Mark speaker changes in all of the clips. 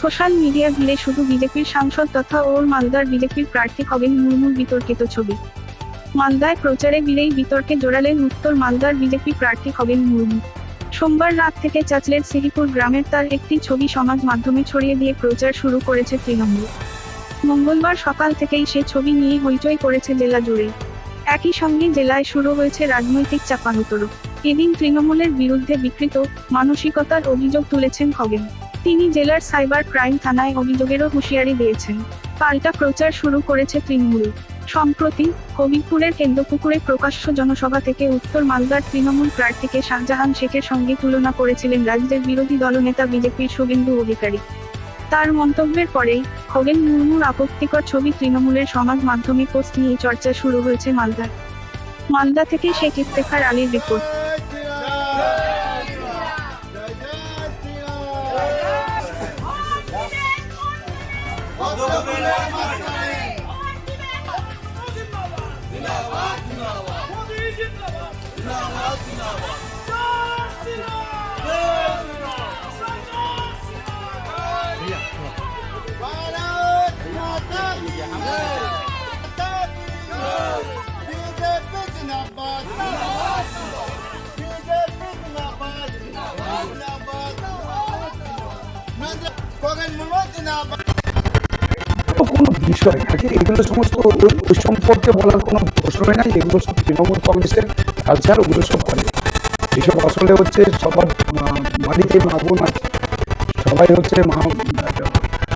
Speaker 1: Social media ঘিরে শুধু বিজেপির সাংসদ তথা ওর মালদার বিজেপির প্রার্থী হবেন মুর্মুর বিতর্কিত ছবি। মালদায় প্রচারে বিলেই বিতর্কে জোড়ালেন উত্তর মালদার বিজেপি প্রার্থী হবেন মুর্মু। সোমবার রাত থেকে চাচলের সিরিপুর গ্রামের তার একটি ছবি সমাজ মাধ্যমে ছড়িয়ে দিয়ে প্রচার শুরু করেছে তৃণমূল। মঙ্গলবার সকাল থেকেই সে ছবি নিয়ে হইচই করেছে জেলা জুড়ে। একই সঙ্গে জেলায় শুরু হয়েছে রাজনৈতিক চাপানুতরু এদিন তৃণমূলের বিরুদ্ধে বিকৃত, মানসিকতার অভিযোগ তুলেছেন খগেন তিনি জেলার সাইবার ক্রাইম থানায় অভিযোগেরও হুঁশিয়ারি দিয়েছেন। পাল্টা প্রচার শুরু করেছে তৃণমূল। সম্প্রতি হবিবপুরের কেন্দ্রপুকুরে প্রকাশ্য জনসভা থেকে উত্তর মালদার তৃণমূল প্রার্থীকে শাহজাহান শেখের সঙ্গে তুলনা করেছিলেন রাজ্যের বিরোধী দলনেতা বিজেপির শুভেন্দু অধিকারী। তার মন্তব্যের পরেই খগেন মুর্মুর আপত্তিকর ছবি তৃণমূলের সমাজ মাধ্যমে পোস্ট নিয়ে চর্চা শুরু হয়েছে মালদার। মালদা থেকে শেখ ইফতেখার আলীর রিপোর্ট।
Speaker 2: কোনো বিষয় থাকে? এগুলো সমস্ত ওই সম্পর্কে বলার কোনো প্রশ্নই নাই। এগুলো সব তৃণমূল কংগ্রেসের কালচার, ওগুলো সব করে এসব আসলে হচ্ছে সবার বাড়িতে মা বোন আছে সবাই হচ্ছে মা,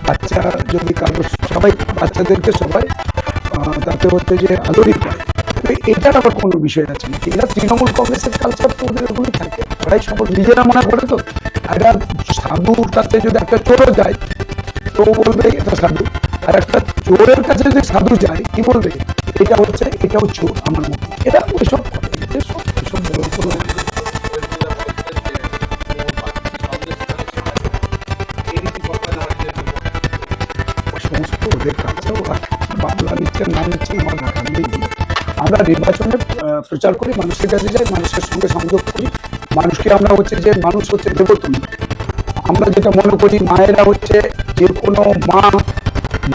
Speaker 2: বাচ্চা যদি কারও সবাই বাচ্চাদেরকে সবাই তাতে হচ্ছে যে আদরই পায়। এটার আবার কোনো বিষয় আছে না। এরা তৃণমূল কংগ্রেসের কালচার তো ওদের ওগুলোই থাকে। ওরাই সব নিজেরা মনে করে তো। একটা সাধুর কাছে যদি একটা চোরও যায়, তো বলবে, এটা সাধু। আর একটা চোরের কাছে যদি সাধু যায়, কি বলবে? এটা হচ্ছে, এটাও চোর আমার মতো। এটা ওইসব সমস্ত ওদের কাছে বাংলা নিচ্ছে না নিচ্ছে আমার আমরা নির্বাচনে প্রচার করি, মানুষের কাছে যাই, মানুষের সঙ্গে সংযোগ করি মানুষকে আমরা হচ্ছে যে মানুষ হচ্ছে দেবতুল্য আমরা যেটা মনে করি, মায়েরা হচ্ছে যে কোনো মা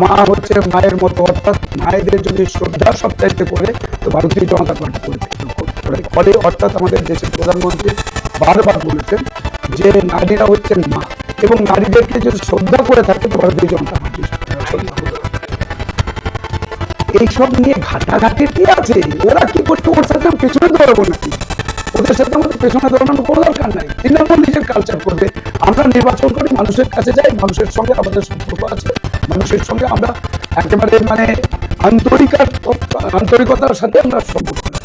Speaker 2: মা হচ্ছে মায়ের মতো, অর্থাৎ মায়েদের যদি শ্রদ্ধা সপ্তাহে করে, তো ভারতীয় জনতা পার্টি করবে করে। ফলে অর্থাৎ আমাদের দেশের প্রধানমন্ত্রী বারবার বলেছেন যে নারীরা হচ্ছেন মা এবং নারীদেরকে যদি শ্রদ্ধা করে থাকে, তো ভারতীয় জনতা পার্টি শ্রদ্ধা। এইসব নিয়ে ঘাটাঘাটি কি আছে? ওরা কি করছে? ওর সাথে পেছনে দৌড়াবো নাকি? ওদের সাথে আমাদের পেছনে দৌড়ানোর কোনো দরকার নাই। তৃণমূল নিজের কালচার করবে। আমরা নির্বাচন করি, মানুষের কাছে যাই, মানুষের সঙ্গে আমাদের সম্পর্ক আছে। মানুষের সঙ্গে আমরা একেবারে মানে আন্তরিকার আন্তরিকতার সাথে আমরা সম্পর্ক